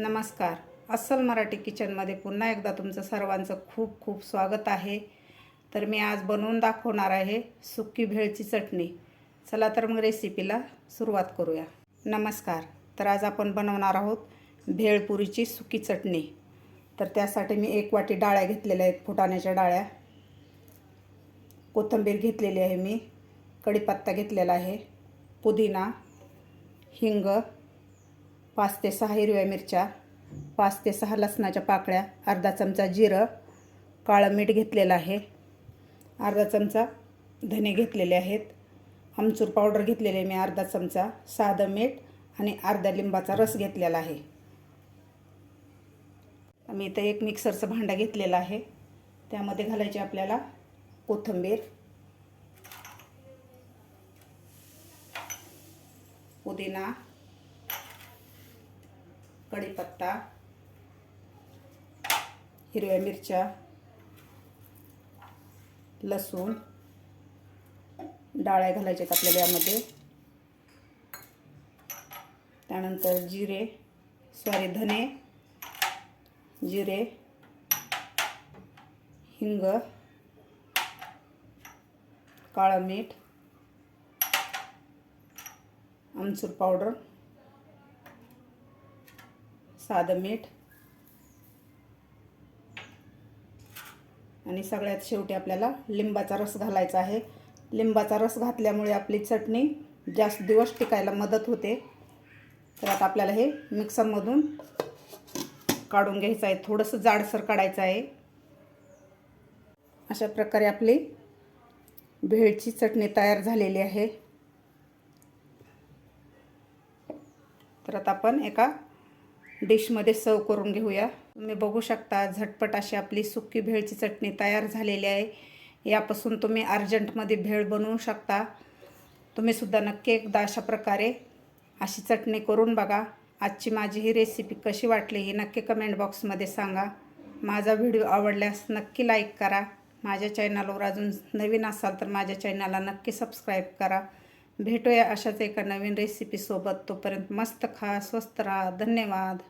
नमस्कार. अस्सल मराठी किचनमध्ये पुन्हा एकदा तुमचं सर्वांचं खूप खूप स्वागत आहे. तर मी आज बनवून दाखवणार आहे सुकी भेळची चटणी. चला तर मग रेसिपीला सुरुवात करूया. नमस्कार. तर आज आपण बनवणार आहोत भेळपुरीची सुकी चटणी. तर त्यासाठी मी एक वाटी डाळ्या घेतलेल्या आहेत फुटाण्याच्या डाळ्या. कोथिंबीर घेतलेली आहे मी. कढीपत्ता घेतलेला आहे. पुदिना हिंग पाच ते सहा हिरव्या मिरच्या पाच ते सहा लसणाच्या पाकळ्या अर्धा चमचा जिरं काळं मीठ घेतलेलं आहे. अर्धा चमचा धने घेतलेले आहेत. आमचूर पावडर घेतलेले मी अर्धा चमचा साधं मीठ आणि अर्धा लिंबाचा रस घेतलेला आहे. मी इथं एक मिक्सरचं भांडं घेतलेलं आहे. त्यामध्ये घालायची आपल्याला कोथिंबीर. पुदिना. कढीपत्ता हिरव्या मिरच्या लसूण डाळ्या घालायच्यात आपल्याला यामध्ये त्यानंतर जिरे सॉरी धने जिरे हिंग काळं मीठ आमचूर पावडर. साधं मीठ. आणि सगळ्यात शेवटी आपल्याला लिंबाचा रस घालायचा आहे. लिंबाचा रस घातल्यामुळे आपली चटणी जास्त दिवस टिकायला मदत होते. तर आता आपल्याला हे मिक्सरमधून काढून घ्यायचं आहे. थोडंसं जाडसर काढायचं आहे. अशा प्रकारे आपली भेळची चटणी तयार झालेली आहे. तर आता आपण एका डिशमध्ये सर्व करून घेऊया. तुम्ही बघू शकता झटपट अशी आपली सुकी भेळची चटणी तयार झालेली आहे. यापासून तुम्ही अर्जंटमध्ये भेळ बनवू शकता. तुम्हीसुद्धा नक्की एकदा अशा प्रकारे अशी चटणी करून बघा. आजची माझी ही रेसिपी कशी वाटली ही नक्की कमेंट बॉक्समध्ये सांगा. माझा व्हिडिओ आवडल्यास नक्की लाईक करा. माझ्या चॅनलवर अजून नवीन असाल तर माझ्या चॅनलला नक्की सबस्क्राईब करा. भेटूया अशाच एका नवीन रेसिपीसोबत तोपर्यंत मस्त खा स्वस्त राहा. धन्यवाद.